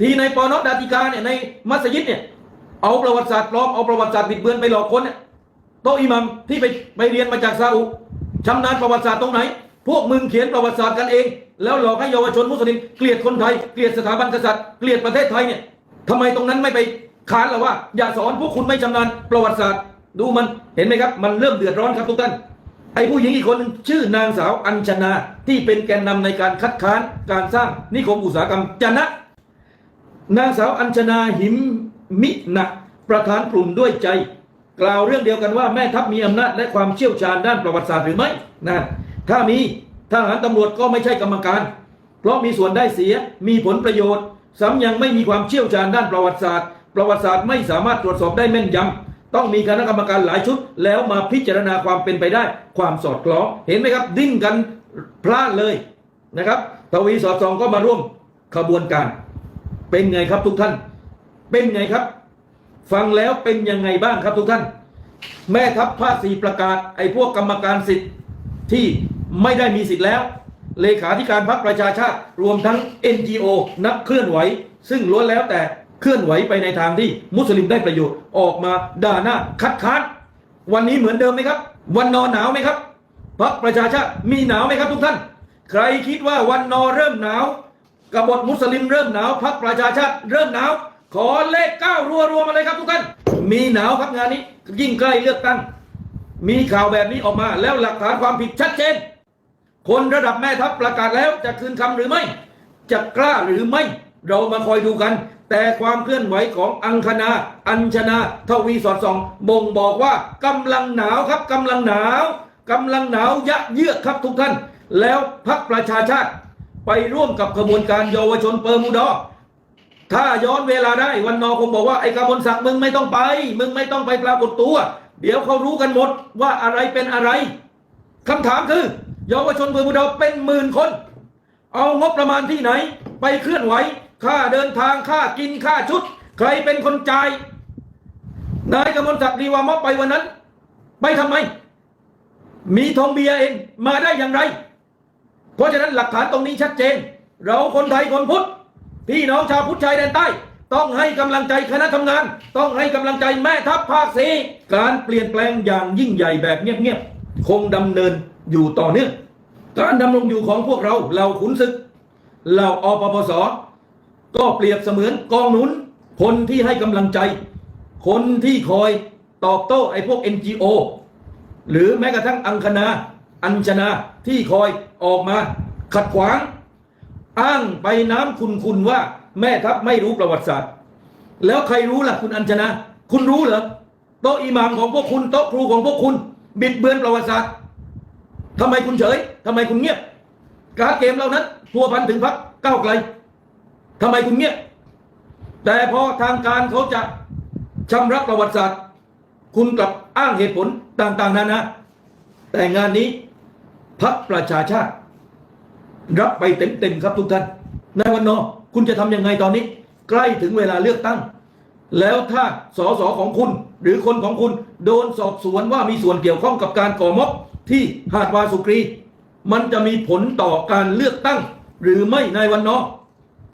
ที่ในปอนอดาติกาเนี่ยในมัสยิดเนี่ยเอาประวัติศาสตร์ปลอมเอาประวัติศาสตร์บิดเบือนไปหลอกคนเนี่ยโตอิหมัมที่ไปไปเรียนมาจากซาอุชำนาญประวัติศาสตร์ตรงไหน พวกมึงเขียนประวัติศาสตร์กันเอง แล้วหลอกให้เยาวชนมุสลิมเกลียดคนไทยเกลียดสถาบันกษัตริย์เกลียดประเทศไทยเนี่ยทำไมตรงนั้นไม่ไปค้านล่ะว่า อย่าสอนพวกคุณไม่ชำนาญประวัติศาสตร์ ดูมันเห็นไหมครับ มันเริ่มเดือดร้อนครับทุกท่านไอ้ผู้หญิงอีกคนนึงชื่อนางสาวอัญชนาที่เป็นแกนนำในการคัดค้านการสร้างนิคมอุตสาหกรรมจนะ นางสาวอัญชนาหิมมินะประธานกลุ่มด้วยใจ กล่าวเรื่องเดียวกันว่าแม่ทัพมีอำนาจและความเชี่ยวชาญด้านประวัติศาสตร์หรือไม่นะถ้ามีทหารตำรวจก็ไม่ใช่กรรมการ เพราะมีส่วนได้เสียมีผลประโยชน์ซ้ำยังไม่มีความเชี่ยวชาญด้านประวัติศาสตร์ ประวัติศาสตร์ไม่สามารถตรวจสอบได้แม่นยำต้องมีคณะกรรมการหลายชุด แล้วมาพิจารณาความเป็นไปได้ ความสอดคล้องเห็นไหมครับ ดิ้นกันพลาดเลยนะครับทวีสอดส่องก็มาร่วมขบวนการ เป็นไงครับทุกท่าน เป็นไงครับ ฟังแล้วเป็นยังไงบ้างครับทุกท่าน แม่ทัพภาคสี่ประกาศ ไอ้พวกกรรมการสิทธิ์ที่ไม่ได้มีสิทธิ์แล้ว เลขาธิการพรรคประชาชาติ รวมทั้ง NGO นักเคลื่อนไหว ซึ่งล้วนแล้วแต่เคลื่อนไหวไปในทางที่มุสลิมได้ประโยชน์ออกมาด่าหน้าคัดค้านวันนี้เหมือนเดิมไหมครับ วันนอนหนาวไหมครับพรรคประชาชาติมีหนาวไหมครับทุกท่าน ใครคิดว่าวันนอเริ่มหนาว กบฏมุสลิมเริ่มหนาวพรรคประชาชาติเริ่มหนาว ขอเลขเก้ารัวรัวมาเลยครับทุกท่านมีหนาวครับงานนี้ ยิ่งใกล้เลือกตั้ง มีข่าวแบบนี้ออกมา แล้วหลักฐานความผิดชัดเจน คนระดับแม่ทัพประกาศแล้วจะคืนคำหรือไม่ จะกล้าหรือไม่ เรามาคอยดูกัน แต่ความเคลื่อนไหวของอังคณา อัญชนาทวีสอดส่องบ่งบอกว่ากำลังหนาวครับกำลังหนาวกำลังหนาวยะเยือกครับทุกท่าน แล้วพักประชาชาติ ไปร่วมกับขบวนการเยาวชนเปอร์มูดอถ้าย้อนเวลาได้วันนอคงบอกว่าไอ้กมลศักดิ์มึงไม่ต้องไป มึงไม่ต้องไปปรากฏตัว เดี๋ยวเขารู้กันหมดว่าอะไรเป็นอะไรคำถามคือเยาวชนเปอร์มูดอเป็นหมื่นคน เอางบประมาณที่ไหน ไปเคลื่อนไหวค่าเดินทางค่ากินค่าชุด ใครเป็นคนจ่ายนายกมลศักดิ์ดีวามะไปวันนั้น ไปทำไม มีทองเบียร์เองมาได้อย่างไร เพราะฉะนั้นหลักฐานตรงนี้ชัดเจน เราคนไทยคนพุทธพี่น้องชาวพุทธชายแดนใต้ ต้องให้กำลังใจคณะทำงาน ต้องให้กำลังใจแม่ทัพภาคสีการเปลี่ยนแปลงอย่างยิ่งใหญ่แบบเงียบๆคงดำเนินอยู่ต่อเนื่องการดำรงอยู่ของพวกเราเหล่าขุนศึกเหล่าอปปสก็เปรียบเสมือนกองหนุน คนที่ให้กำลังใจ คนที่คอยตอบโต้ไอ้พวก NGO หรือแม้กระทั่งอังคณา อัญชนา ที่คอยออกมาขัดขวาง อ้างไปน้ำคุณคุณว่า แม่ทัพไม่รู้ประวัติศาสตร์ แล้วใครรู้ล่ะคุณอัญชนาคุณรู้เหรอโต๊ะอิหมามของพวกคุณโต๊ะครูของพวกคุณ บิดเบือนประวัติศาสตร์ทำไมคุณเฉยทำไมคุณเงียบการเกมเหล่านั้นพัวพันถึงพักก้าวไกลทำไมคุณเงียบแต่พอทางการเขาจะชำระประวัติศาสตร์ คุณกลับอ้างเหตุผลต่าง ๆนานาแต่งานนี้ พักประชาชาติ รับไปเต็มๆครับทุกท่านนายวันนอคุณจะทำยังไงตอนนี้ ใกล้ถึงเวลาเลือกตั้ง แล้วถ้าสสของคุณ หรือคนของคุณโดนสอบสวนว่ามีส่วนเกี่ยวข้องกับการก่อม็อบที่หาดวาสุกรี มันจะมีผลต่อการเลือกตั้ง หรือไม่นายวันนอ